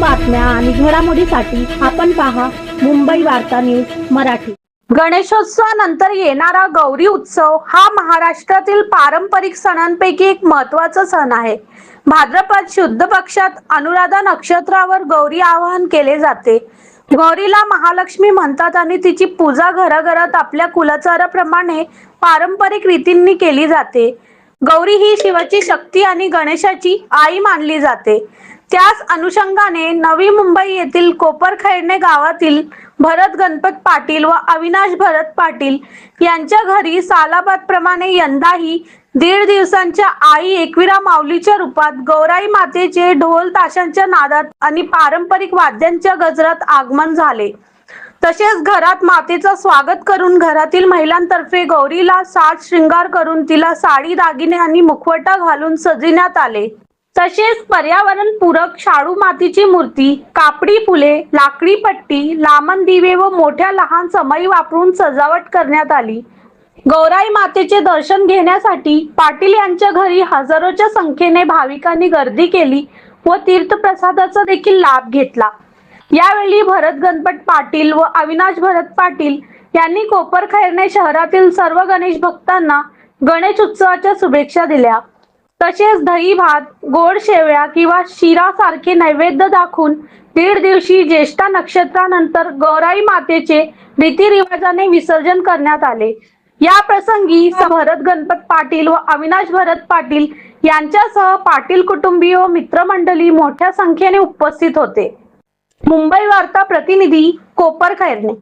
बातम्या आणि घडामोडीसाठी आपण पहा मुंबई वार्ता न्यूज मराठी. गणेशोत्सवानंतर येणारा गौरी उत्सव हा महाराष्ट्रातील पारंपरिक सणांपैकी एक महत्त्वाचा सण आहे. भाद्रपद शुद्ध पक्षात अनुराधा नक्षत्रावर गौरी आवाहन केले जाते. गौरीला महालक्ष्मी म्हणतात आणि तिची पूजा घराघरात आपल्या कुलाचाराप्रमाणे पारंपरिक रीतींनी केली जाते. गौरी ही शिवाची शक्ती आणि गणेशाची आई मानली जाते. त्याच अनुषंगाने नवी मुंबई येथील कोपरखैरणे गावातील भरत गणपत पाटील व अविनाश भरत पाटील यांच्या घरी सालाबाद प्रमाणे यंदाही दीड दिवसांच्या आई एकविरा माऊलीच्या रूपात गौराई मातेचे ढोल ताशांच्या नादात आणि पारंपरिक वाद्यांच्या गजरात आगमन झाले. तसेच घरात मातेचं स्वागत करून घरातील महिलांतर्फे गौरीला साज शृंगार करून तिला साडी दागिने आणि मुखवटा घालून सजविण्यात आले. तसेच पर्यावरण पूरक शाडू मातीची मूर्ती कापडी फुले लाकडी पट्टी लामण दिवे व मोठ्या लहान समई वापरून सजावट करण्यात आली. गौराई मातेचे दर्शन घेण्यासाठी पाटील यांच्या घरी हजारोच्या संख्येने भाविकांनी गर्दी केली व तीर्थप्रसादाचा देखील लाभ घेतला. यावेळी भरत गणपत पाटील व अविनाश भरत पाटील यांनी कोपरखैरणे शहरातील सर्व गणेश भक्तांना गणेश उत्सवाच्या शुभेच्छा दिल्या. तसेच दही भात गोड शेवया किंवा शिरा सारखे नैवेद्य दाखवून दीड दिवशी ज्येष्ठा नक्षत्रानंतर गौराई मातेचे रीतिरिवाजाने विसर्जन करण्यात आले. या प्रसंगी भरत गणपत पाटील व अविनाश भरत पाटील यांच्यासह पाटील कुटुंबीय व मित्रमंडळी मोठ्या संख्येने उपस्थित होते. मुंबई वार्ता प्रतिनिधी कोपर खैरने